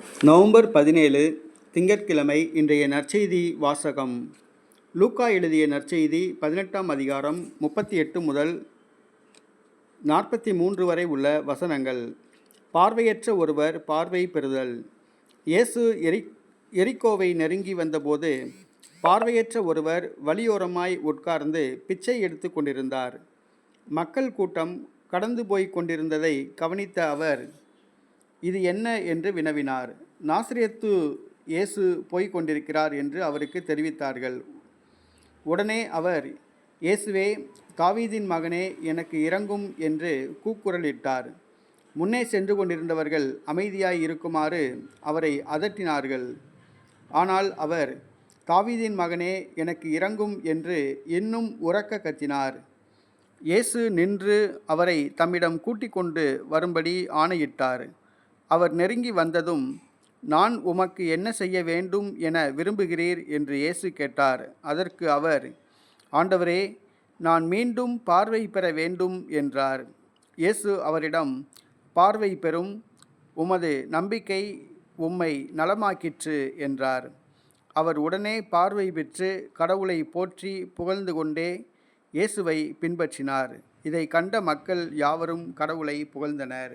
November பதினேழு திங்கட்கிழமை இன்றைய நற்செய்தி வாசகம். லூக்கா எழுதிய நற்செய்தி பதினெட்டாம் அதிகாரம் முப்பத்தி எட்டு முதல் நாற்பத்தி மூன்று வரை உள்ள வசனங்கள். பார்வையற்ற ஒருவர் பார்வை பெறுதல். இயேசு எரி எரிக்கோவை நெருங்கி வந்தபோது பார்வையற்ற ஒருவர் வழியோரமாய் உட்கார்ந்து பிச்சை எடுத்து கொண்டிருந்தார். மக்கள் கூட்டம் கடந்து போய் கொண்டிருந்ததை கவனித்த அவர் இது என்ன என்று வினவினார். நாசிரியத்து இயேசு போய்க் கொண்டிருக்கிறார் என்று அவருக்கு தெரிவித்தார்கள். உடனே அவர் இயேசுவே தாவீதின் மகனே எனக்கு இறங்கும் என்று கூக்குரலிட்டார். முன்னே சென்று கொண்டிருந்தவர்கள் அமைதியாய் இருக்குமாறு அவரை அதட்டினார்கள். ஆனால் அவர் தாவீதின் மகனே எனக்கு இறங்கும் என்று இன்னும் உறக்க கத்தினார். இயேசு நின்று அவரை தம்மிடம் கூட்டிக் கொண்டு வரும்படி ஆணையிட்டார். அவர் நெருங்கி வந்ததும் நான் உமக்கு என்ன செய்ய வேண்டும் என விரும்புகிறீர்? என்று இயேசு கேட்டார். அதற்கு அவர் ஆண்டவரே நான் மீண்டும் பார்வை பெற வேண்டும் என்றார். இயேசு அவரிடம் பார்வை பெறும் உமது நம்பிக்கை உம்மை நலமாக்கிற்று என்றார். அவர் உடனே பார்வை பெற்று கடவுளை போற்றி புகழ்ந்து கொண்டே இயேசுவை பின்பற்றினார். இதை கண்ட மக்கள் யாவரும் கடவுளை புகழ்ந்தனர்.